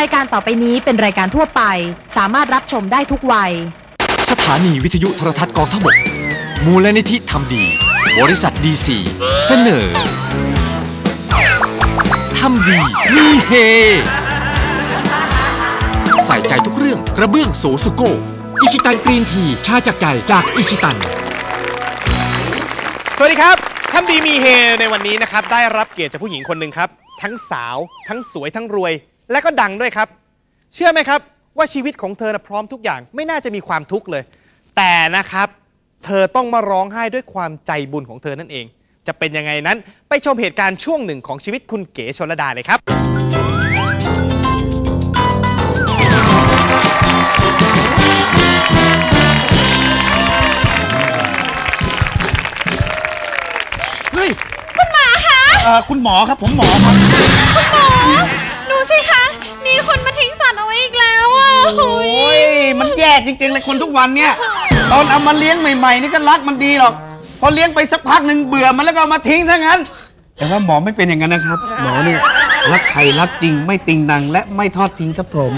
รายการต่อไปนี้เป็นรายการทั่วไป สามารถรับชมได้ทุกวัย สถานีวิทยุโทรทัศน์กองทพบกมูลนิธิทำดี บริษัทดีซีเสนอทำดีมีเฮ ใส่ใจทุกเรื่องกระเบื้องโสสุโกอิชิตันกรีนทีชาจากใจจากอิชิตัน สวัสดีครับทำดีมีเฮในวันนี้นะครับ ได้รับเกียรติจากผู้หญิงคนหนึ่งครับ ทั้งสาว ทั้งสวยทั้งรวย และก็ดังด้วยครับ เชื่อไหมครับว่าชีวิตของเธอนะพร้อมทุกอย่าง ไม่น่าจะมีความทุกข์เลย แต่นะครับ เธอต้องมาร้องไห้ด้วยความใจบุญของเธอนั่นเอง จะเป็นยังไงนั้นไปชมเหตุการณ์ช่วงหนึ่งของชีวิตคุณเก๋ชนระดาเลยครับเฮ้ยเอ่อคุณหมอครับผมหมอครับดูสิคะ มีคนมาทิ้งสัตว์เอาไว้อีกแล้วอะโอ้ยมันแย่จริงๆเลยคนทุกวันเนี่ยตอนเอามาเลี้ยงใหม่ๆนี่ก็รักมันดีหรอก พอเลี้ยงไปสักพักหนึ่งเบื่อมันแล้วก็เอามาทิ้งซะงั้น แต่ว่าหมอไม่เป็นอย่างนั้นนะครับ หมอเนี่ยรักใครรักจริงไม่ติงนังและไม่ทอดทิ้งครับผม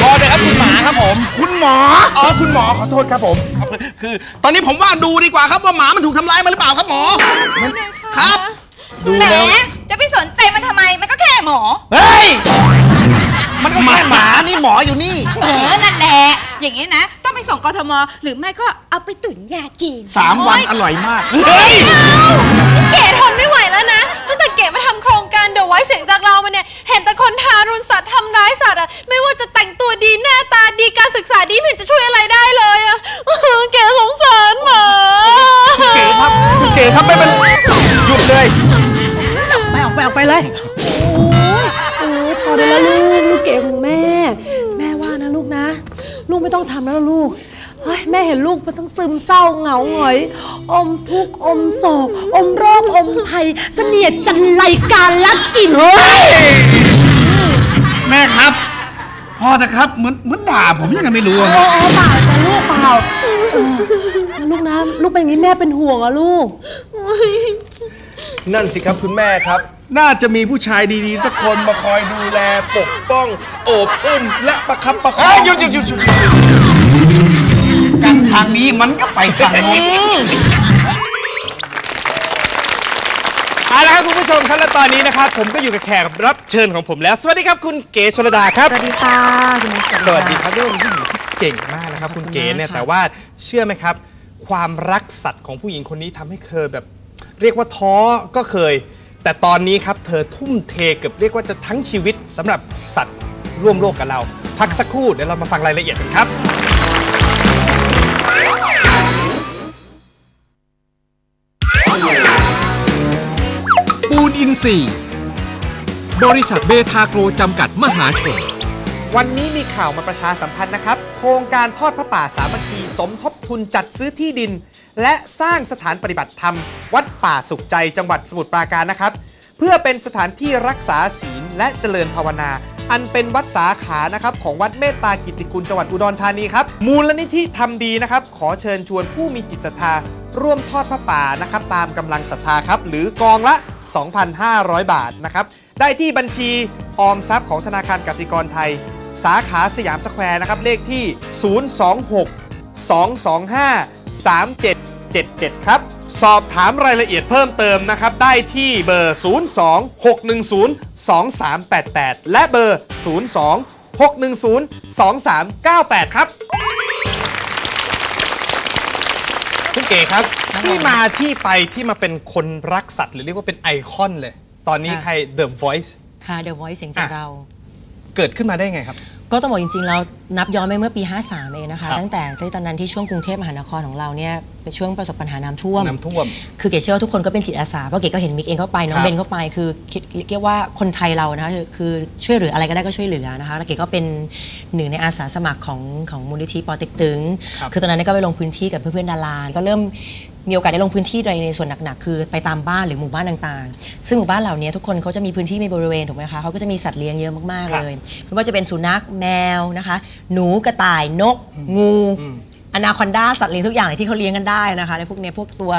พอเลยครับคุณหมาครับผม คุณหมออ๋อคุณหมอขอโทษครับผม คือ ตอนนี้ผมว่าดูดีกว่าครับว่าหมามันถูกทำร้ายมาหรือเปล่าครับหมอครับ แหมจะไปสนใจมันทำไม มันก็แค่หมอ เฮ้ย มันก็แค่หมานี่หมออยู่นี่ เออ นั่นแหละ อย่างนี้นะ ต้องไปส่งกทม หรือไม่ก็เอาไปตุ๋นยาจีนสามวันโยอร่อยมาก เฮ้ย เก๋ทนไม่ไหวแล้วนะตั้งแต่เก๋มาทำโครงการเดี๋ยวไว้เสียงจากเรามาเนี่ย เห็นแต่คนทารุณสัตว์ทำร้ายสัตว์อะไม่ว่าจะแต่งตัวดีหน้าตาดีการศึกษาดีไม่เห็นจะช่วยอะไรได้เลยอะเก๋สงสารหมาเก๋ครับคุณเก๋ครับไม่เป็นห ลูกไม่ต้องทำแล้วลูกเฮ้ยแม่เห็นลูกมันต้องซึมเศร้าเหงาหงอย อมทุกข์อมโศกอมโรคอมภัยเสนียดจันไรการลักกินเฮ้ยแม่ครับพอเถอะครับเหมือนเหมือนด่าผมยังไงไม่รู้อะคโอ้รับโอ้เปล่าจ้ะลูกเปล่าเออนะลูกนะลูกเป็นอย่างนี้แม่เป็นห่วงอะลูก นั่นสิครับคุณแม่ครับ น่าจะมีผู้ชายดีๆ สักคนมาคอยดูแลปกป้อง โอบอุ้มและประคับประคองหยุดหยุดหยุดหยุด กันทางนี้มันก็ไปทางโน้นเอาละครับคุณผู้ชมครับและตอนนี้นะครับผมก็อยู่กับแขกรับเชิญของผมแล้ว สวัสดีครับคุณเก๋ชลดาครับ สวัสดีค่ะคุณแม่สวัสดีครับเรื่องผู้หญิงที่เก่งมากนะครับ คุณเก๋เนี่ยแต่ว่าเชื่อไหมครับ ความรักสัตว์ของผู้หญิงคนนี้ทำให้เธอแบบ เรียกว่าท้อก็เคย แต่ตอนนี้ครับเธอทุ่มเทเกือบเรียกว่าจะทั้งชีวิตสำหรับสัตว์ร่วมโลกกับเรา พักสักครู่เดี๋ยวเรามาฟังรายละเอียดกันครับ นอินซีย์ บริษัทเบทาโกรจำกัดมหาชน วันนี้มีข่าวมาประชาสัมพันธ์นะครับ โครงการทอดพระป่าสามัคคีสมทบทุนจัดซื้อที่ดิน และสร้างสถานปฏิบัติธรรม วัดป่าสุขใจจังหวัดสมุทรปราการนะครับ เพื่อเป็นสถานที่รักษาศีลและเจริญภาวนา อันเป็นวัดสาขานะครับของวัดเมตตากิติคุณจังหวัดอุดรธานีครับมูลนิธิทำดีนะครับขอเชิญชวนผู้มีจิตศรัทธา ร่วมทอดพระป่านะครับตามกำลังศรัทธาครับ หรือกองละ 2,500 บาทนะครับ ได้ที่บัญชีออมทรัพย์ของธนาคารกสิกรไทย สาขาสยามสแควร์นะครับ เลขที่ 026 225 3777 ครับ สอบถามรายละเอียดเพิ่มเติมนะครับ ได้ที่เบอร์ 02 610 2388 และเบอร์ 02 610 2398 ครับ เก๋ครับที่มาที่ไปที่มาเป็นคนรักสัตว์หรือเรียกว่าเป็นไอคอนเลย ตอนนี้ค่ะใคร The Voice ค่ะ The Voice เสียงจากอะเรา เกิดขึ้นมาได้ไงครับ ก็ต้องบอกจริงๆ เรานับย้อนไปเมื่อปี 53 เองนะคะครับตั้งแต่ที่ตอนนั้นที่ช่วงกรุงเทพมหานครของเราเนี่ยเป็นช่วงประสบปัญหาน้ำท่วมน้ำท่วม คือเก๋เชื่อว่าทุกคนก็เป็นจิตอาสาเพราะเก๋ก็เห็นมิกเองเข้าไปน้อครังบเบนเข้าไปคือคิดเรียกว่าคนไทยเรานะคะคือคือช่วยเหลืออะไรก็ได้ก็ช่วยเหลือนะคะแล้วเก๋ก็เป็นหนึ่งในอาสาสมัครของของมูลนิธิปอเต็กตึงครับคือตอนนั้นก็ไปลงพื้นที่กับเพื่อนๆดาราก็เริ่ม มีโอกาสได้ลงพื้นที่โดยในส่วนหนักๆ คือไปตามบ้านหรือหมู่บ้านต่างๆ ซึ่งหมู่บ้านเหล่านี้ทุกคนเขาจะมีพื้นที่มีบริเวณถูกไหมคะเขาก็จะมีสัตว์เลี้ยงเยอะมากครับๆเลยไม่ว่าจะเป็นสุนัขแมวนะคะ หนูกระต่ายนก งูอืมอนาคอนดาสัตว์เลี้ยงทุกอย่างที่เขาเลี้ยงกันได้นะคะในพวกเนี้ยพวกตัว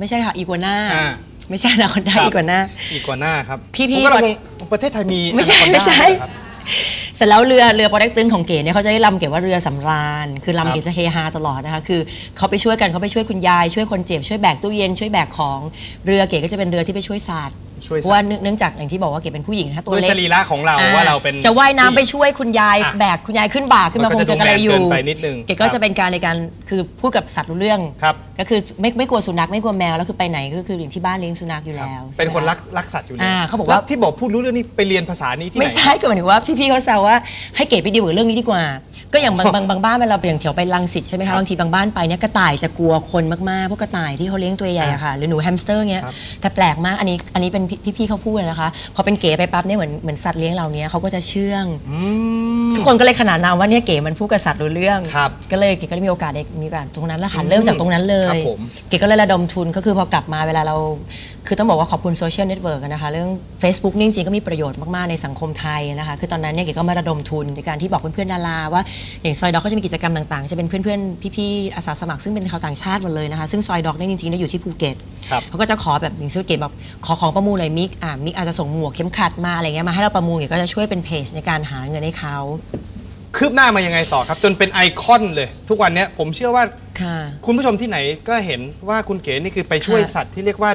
ไม่ใช่ค่ะอีกัวน่าอ่าไม่ใช่อนาคอนดาครับอีกัวน่าอีกกว่าหน้าครับพี่ๆผมกำลังก่อนงงประเทศไทยมีไม่ใช่อนาคอนด้าไม่ใช่เหรอครับเสร็จแล้วเรือเรือโปรดักตึงของเก๋เนี่ยเขาจะได้ลำเก๋ว่าเรือสำราญ คือครัลำบเก๋จะเฮฮาตลอดนะคะคือเขาไปช่วยกันเขาไปช่วยคุณยายช่วยคนเจ็บช่วยแบกตู้เย็นช่วยแบกของเรือเก๋ก็จะเป็นเรือที่ไปช่วยสัตว์ ช่วยสัตว์เพราะว่าเนื่องเนื่องจากอย่างที่บอกว่าเก๋เป็นผู้หญิงนะคะตัวด้วยเล็กสรีระของเราอ่ว่าเราเป็นจะว่ายน้ำไปช่วยคุณยายอะแบกคุณยายขึ้นบ่าขึ้นมามันคก็งจะจะกระไรอยู่ดูแมนเกินไปนิดนึงเก๋ก็ครับจะเป็นการในการคือพูดกับสัตว์รู้เรื่องครับก็คือไม่ไม่กลัวสุนัขไม่กลัวแมวแล้วคือไปไหนก็คืออย่างที่บ้านเลี้ยงสุนัขอยู่ครับแล้ว เป็นคนใช่ไหมรักรักสัตว์อยู่แล้วอ่าเขาบอกว่าแล้วที่บอกพูดรู้เรื่องนี้ไปเรียนภาษานี้ที่ไหนไม่ใช่ก็หมายถึงว่าพี่ๆเขาแซวว่าให้เก๋ไปดีลกับเรื่องนี้ดีกว่า ก็อย่างบางบางบางบ้านเวลาไปอย่างแถวไปลังสิตใช่ไหมครัคะบบางทีบางบ้านไปเนี่ยกระต่ายจะกลัวคนมากๆพวกกระต่ายที่เขาเลี้ยงตัวใหญ่อะค่ะหรือหนูแฮมสเตอร์เงี้ยครับแต่แปลกมากอันนี้อันนี้เป็นพี่พี่ๆเขาพูดนะคะพอเป็นเก๋ไปปั๊บเนี่ยเหมือนเหมือนสัตว์เลี้ยงเราเนี้ยเขาก็จะเชื่องทุกคนก็เลยขนานนามว่าเนี่ยเก๋มันพูดกับสัตว์รู้เรื่องครับก็เลยเก๋ก็เลยมีโอกาสได้มีโอกาสตรงนั้นแหละค่ะเริ่มจากตรงนั้นเลครัยบผมเก๋ก็เลยระดมทุนก็คือพอกลับมาเวลาเรา คือต้องบอกว่าขอบคุณโซเชียลเน็ตเวิร์กนะคะเรื่อง Facebook นี่จริงๆก็มีประโยชน์มาก ๆ ในสังคมไทยนะคะคือตอนนั้นเนี่ยเก๋ก็มาระดมทุนในการที่บอกเพื่อนๆดาราว่าอย่างซอยด็อกก็จะมีกิจกรรมต่างๆ จะเป็นเพื่อนๆ พี่ๆ อาสาสมัครซึ่งเป็นชาวต่างชาติหมดเลยนะคะซึ่งซอยด็อกเนี่ยจริงๆเนี่ยอยู่ที่ภูเก็ตครับเขาก็จะขอแบบอย่างเช่นเก๋แบบขอของประมูลเลยมิกอ่ามิกอาจจะส่งหมวกเข็มขัดมาอะไรเงี้ยมาให้เราประมูลเก๋ก็จะช่วยเป็นเพจในการหาเงินให้เขาคืบหน้ามายังไงต่อครับ จนเป็นไอคอนเลย ทุกวันเนี้ยผมเชื่อว่าค่ะคุณผู้ชมที่ไหนก็เห็นว่าคุณเก๋นี่คือไปช่วยค่ะสัตว์ที่เรียกว่า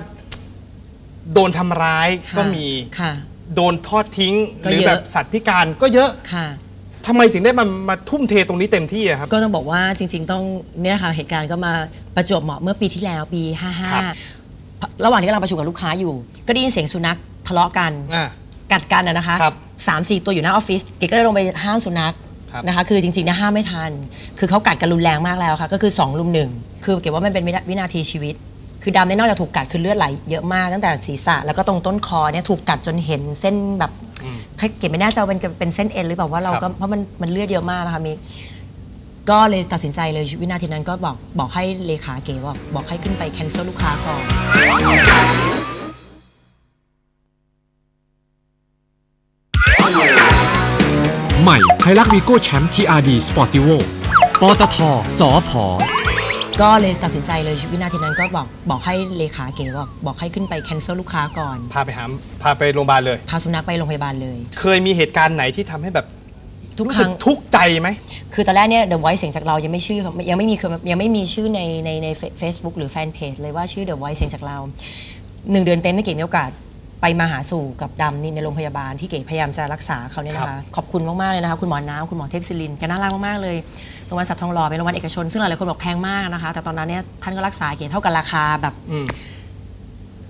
โดนทำร้ายก็มี ค่ะ โดนทอดทิ้งก็หรือเยอะแบบสัตว์พิการก็เยอะ ค่ะทำไมถึงได้มามาทุ่มเทตรงนี้เต็มที่อะครับ ก็ต้องบอกว่าจริง ๆ ต้องเนี่ยค่ะเหตุการณ์ก็มาประจวบเหมาะเมื่อปีที่แล้วปีครับ55 ระหว่างที่กำลังประชุมกับลูกค้าอยู่ ก็ได้ยินเสียงสุนัขทะเลาะกันอ่ากัดกันนะนะคะครับสามสี่ตัวอยู่หน้าออฟฟิศเก๋ก็เลยลงไปห้ามสุนัขครับนะคะคือจริงๆเนี่ยห้ามไม่ทัน คือเขากัดกันรุนแรงมากแล้วค่ะ ก็คือ2ลุมหนึ่งคือเก๋ว่ามันเป็นวินาวินาทีชีวิต คือดำเนี่ยนอกจากถูกกัดคือเลือดไหลเยอะมากตั้งแต่ศีรษะแล้วก็ตรงต้นคอเนี่ยถูกกัดจนเห็นเส้นแบบเก๋ไม่แน่ใจว่าเป็นเป็นเส้นเอ็นหรือเปล่าว่าเราก็เพราะมันมันเลือดเยอะมากนะคะมิกก็เลยตัดสินใจเลยวินาทีนั้นก็บอกบอกให้เลขาเก๋บอกบอกให้ขึ้นไปแคนเซิลลูกค้าก่อนใหม่ไฮลักวีโก้แชมป์ TRD Sportivo ปตทสอพอ ก็เลยตัดสินใจเลยวินาทีนั้นก็บอกบอกให้เลขาเก๋บอกบอกให้ขึ้นไปแคนเซิลลูกค้าก่อน พาไปหาพาไปโรงพยาบาลเลย พาสุนัขไปโรงพยาบาลเลย เคยมีเหตุการณ์ไหนที่ทำให้แบบทุกรู้คสึรั้กงทุกข์ใจไหม คือตอนแรกเนี่ย The Voice เสียงจากเรายังไม่ชื่อยังไม่มีคือยังไม่มีชื่อในในในเฟซบุ๊กหรือแฟนเพจเลยว่าชื่อ The Voice เสียงจากเราหนึ่งเดือนเต็มไม่เก๋มีโอกาส ไปมาหาสู่กับดำนี่ในโรงพยาบาลที่เก๋พยายามจะรักษาเขาเนี่ยนะครัคะบขอบคุณมากๆเลยนะคะคุณหมอน้ำคุณหมอเทพศิรินทร์แกน่ารักมากๆเลยโรงพยาบาลสัตว์ทองหล่อเป็นโรงพยาบาลเอกชนซึ่งหลายๆคนบอกแพงมากนะคะ แต่ตอนนั้นเนี่ยท่านก็รักษาเก๋เท่ากับราคาแบบอืม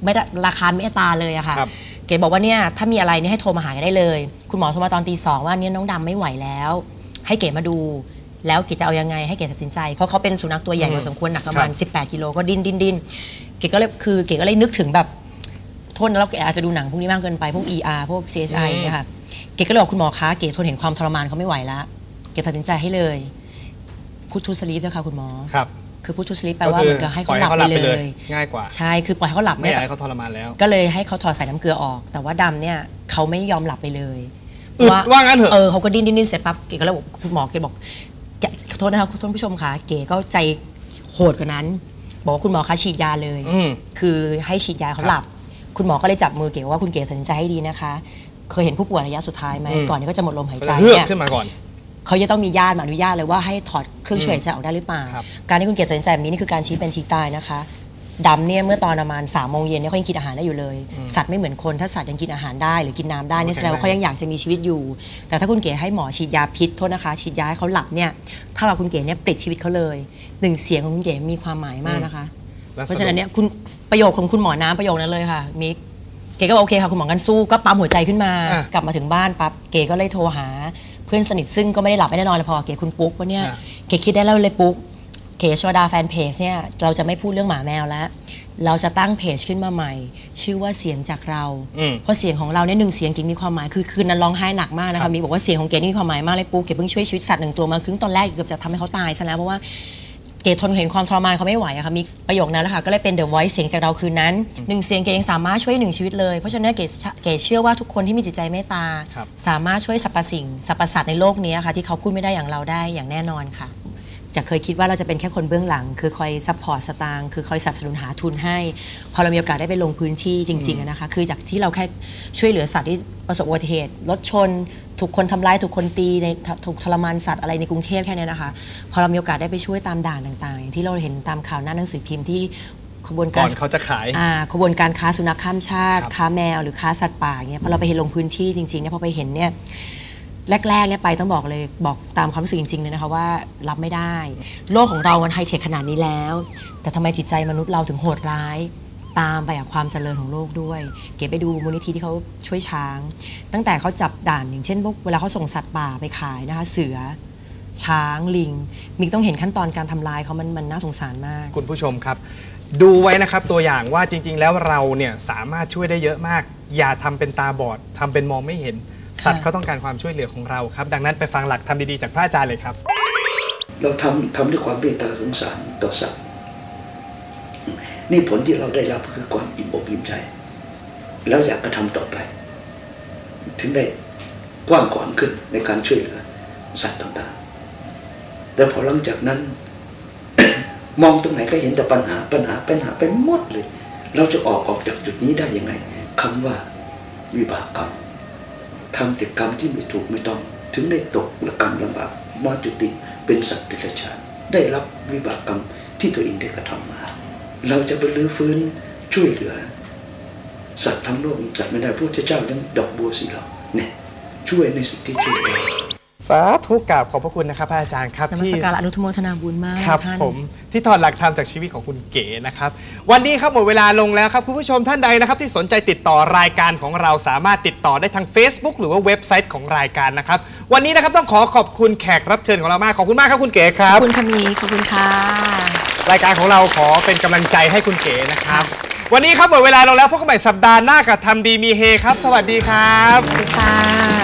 ไม่ได้ราคาไม่ตาเลยอะค่ะครับเก๋บอกว่าเนี่ยถ้ามีอะไรเนี่ยให้โทรมาหากันได้เลย คุณหมอโทรมาตอนตีสองว่าเนี่ยน้องดำไม่ไหวแล้ว ให้เก๋มาดูแล้วเก๋จะเอายังไงให้เก๋ตัดสินใจ เพราะเขาเป็นสุนัขตัวใหญ่อืมพอสมควรหนักประมาณครับ18กิโลก็ดิ้นดิ้นดิ้นเก๋ก็เลยคือเก๋ก็เลยนึกถึงแบบโทษนะเราเก๋อาจจะดูหนังพวกนี้มากเกินไปพวก ER พวก CSI อืมเนี่ยค่ะเก๋ก็เลยบอกคุณหมอคะเก๋ทนเห็นความทรมานเขาไม่ไหวแล้วเก๋ตัดสินใจให้เลยพุททูสลีปด้วยค่ะคุณหมอครับคือพุททูสลีปแปลว่าเหมือนกับให้เขาหลับไปเลย ง่ายกว่า ใช่คือปล่อยให้เขาหลับไม่อยากแต่ให้เขาทรมานแล้ว ก็เลยให้เขาถอดสายน้ำเกลือออก แต่ว่าดำเนี่ยเขาไม่ยอมหลับไปเลยอึดว่างั้นเถอะเออเขาก็ดิ้นดิ้นดิ้นเสร็จปั๊บเก๋ก็เลยบอกคุณหมอเก๋บอกแกขอโทษนะครับคุณผู้ชมคะเก๋ก็ใจโหดกว่านั้น บอกว่าคุณหมอคะฉีดยาเลยอืมคือให้ฉีดยาเขาหลับ คุณหมอก็เลยจับมือเก๋ว่าคุณเก๋ตัดสินใจให้ดีนะคะ เคยเห็นผู้ป่วยระยะสุดท้ายไหมอืมก่อนที่เขาจะหมดลมหายก็ใจจะเฮือกเนี่ยเนี่ยขึ้นมาก่อนเขาจะต้องมีญาติมาอนุญาตเลยว่าให้ถอดเครื่องช่วยหายใจออกได้หรือเปล่าครับการที่คุณเกียรติตัดสินใจแบบนี้นี่คือการชี้เป็นชี้ตายนะคะดำเนี่ยเมื่อตอนประมาณสามโมงเย็นเนี่ยเขายังกินอาหารได้อยู่เลย สัตว์ไม่เหมือนคนถ้าสัตว์ยังกินอาหารได้ หรือกินน้ำได้เนี่ยแสดงว่าเขายังอยากจะมีชีวิตอยู่ แต่ถ้าคุณเก๋ให้หมอฉีดยาพิษโทษนะคะ ฉีดยาให้เขาหลับเนี่ยถ้าว่าคุณเก๋เนี่ยปลิดชีวิตเขาเลยหนึ่งเสียงของคุณเก๋มีความหมายมากนะคะและ เพราะฉะนั้นเนี่ยคุณประโยคของคุณหมอน้ำประโยคนั้นเลยค่ะมิกเก๋ก็บอกโอเคค่ะคุณหมอกันสู้ก็ปั๊มหัวใจขึ้นมาอะกลับมาถึงบ้านปั๊บเก๋ก็เลยโทรหา เพื่อนสนิทซึ่งก็ไม่ได้หลับไม่ได้นอนเลยพอเก๋คุณปุ๊กว่าเนี่ยอะเก๋คิดได้แล้วเลยปุ๊กเก๋ชวดาแฟนเพจเนี่ยเราจะไม่พูดเรื่องหมาแมวแล้ว เราจะตั้งเพจขึ้นมาใหม่ ชื่อว่าเสียงจากเราอืมเพราะเสียงของเราเนี่ยหนึ่งเสียงเก๋มีความหมายคือคืนนั้นร้องไห้หนักมากนะครัคะบมีบอกว่าเสียงของเก๋นี่มีความหมายมากเลยปุ๊กเก๋เพิ่งช่วยชีวิตสัตว์หนึ่งตัวมาครึ่งตอนแรกเกือบจะทำให้เขาตายซะแล้วเพราะว่า เกทนเห็นความทรมานเขาไม่ไหวอะค่ะมีประโยคนั้นแหละค่ะก็เลยเป็น The Voice เสียงจากเราคืนนั้นหนึ่งเสียงเกยังสามารถช่วยหนึ่งชีวิตเลย เพราะฉะนั้นเกเกเชื่อว่าทุกคนที่มีจิตใจเมตตาครับสามารถช่วยสรรพสิ่งสรรพสัตว์ในโลกนี้ค่ะที่เขาพูดไม่ได้อย่างเราได้อย่างแน่นอนค่ะ จะเคยคิดว่าเราจะเป็นแค่คนเบื้องหลัง คือคอยซัพพอร์ตสตางค์คือคอยสนับสนุนหาทุนให้ พอเรามีโอกาสได้ไปลงพื้นที่จริงๆอะนะคะคือจากที่เราแค่ช่วยเหลือสัตว์ที่ประสบอุบัติเหตุรถชน ถูกคนทำร้ายถูกคนตีในถูกทรมานสัตว์อะไรในกรุงเทพแค่เนี้ยนะคะ พอเรามีโอกาสได้ไปช่วยตามด่านต่างๆอย่างที่เราเห็นตามข่าวหน้าหนังสือพิมพ์ที่ขบวนก่กาอรนเขาจะขายอ่าขบวนการค้าสุนัขข้ามชาติครับค้าแมวหรือค้าสัตว์ป่าอย่างเงี้ยพอเราไปเห็นลงพื้นที่จริงๆเนี่ยพอไปเห็นเนี่ย แรกๆเนี่ยไปต้องบอกเลยบอกตามความรู้สึกจริงๆเลยนะคะว่ารับไม่ได้ โลกของเรามันไฮเทคขนาดนี้แล้ว แต่ทำไมจิตใจมนุษย์เราถึงโหดร้าย ตามไปกับความเจริญของโลกด้วย เก็บไปดูมูลนิธิที่เขาช่วยช้าง ตั้งแต่เขาจับด่านอย่างเช่นพวกเวลาเขาส่งสัตว์ป่าไปขายนะคะ เสือช้างลิงมิกต้องเห็นขั้นตอนการทำลายเขามันมันน่าสงสารมาก คุณผู้ชมครับ ดูไว้นะครับตัวอย่างว่าจริง ๆ แล้วเราเนี่ยสามารถช่วยได้เยอะมาก อย่าทำเป็นตาบอดทำเป็นมองไม่เห็น สัตว์เขาต้องการความช่วยเหลือของเราครับ ดังนั้นไปฟังหลักทำดีๆจากพระอาจารย์เลยครับ เราทำทำด้วยความเมตตาสงสารต่อสัตว์นี่ผลที่เราได้รับคือความอิ่มอกอิ่มใจ แล้วอยากกระทำต่อไป ถึงได้กว้างขวางขึ้นในการช่วยเหลือสัตว์ต่างๆ แต่พอหลังจากนั้น มองตรงไหนก็เห็นแต่ปัญหาปัญหาปัญหาไปหมดเลย เราจะออกออกจากจุดนี้ได้ยังไงคำว่าวิบากกรรม ทำแต่กรรมที่ไม่ถูกไม่ต้อง ถึงได้ตกและกรรมลำบากมาจุติเป็นสัตว์เดรัจฉานได้รับวิบากกรรมที่ตัวเองได้กระทำมา เราจะไปรื้อฟื้นช่วยเหลือ สัตว์ทั้งโลกสัตว์ไม่ได้พระพุทธเจ้ายังดอกบัวสีเหลาเนี่ยช่วยในสิ่งที่ช่วยได้ สาธุกราบขอบพระคุณนะครับพระอาจารย์ครับนมัสที่การอนุโมทนาบุญมากครับท่านผมที่ถอดหลักธรรมจากชีวิตของคุณเก๋นะครับ วันนี้ครับหมดเวลาลงแล้วครับคุณผู้ชมท่านใดนะครับ ที่สนใจติดต่อรายการของเราสามารถติดต่อได้ทาง Facebook หรือว่าเว็บไซต์ของรายการนะครับ วันนี้นะครับต้องขอขอบคุณแขกรับเชิญของเรามากขอบคุณมากครับคุณเก๋คขรัอบ บคุณค่ะมีขอบคุณค่ะ รายการของเราขอเป็นกำลังใจให้คุณเก๋นะครับ วันนี้ครับหมดเวลาลงแล้วพบกันใหม่สัปดาห์หน้ากับทำดีมีเฮครับ สวัสดีครับค่ะ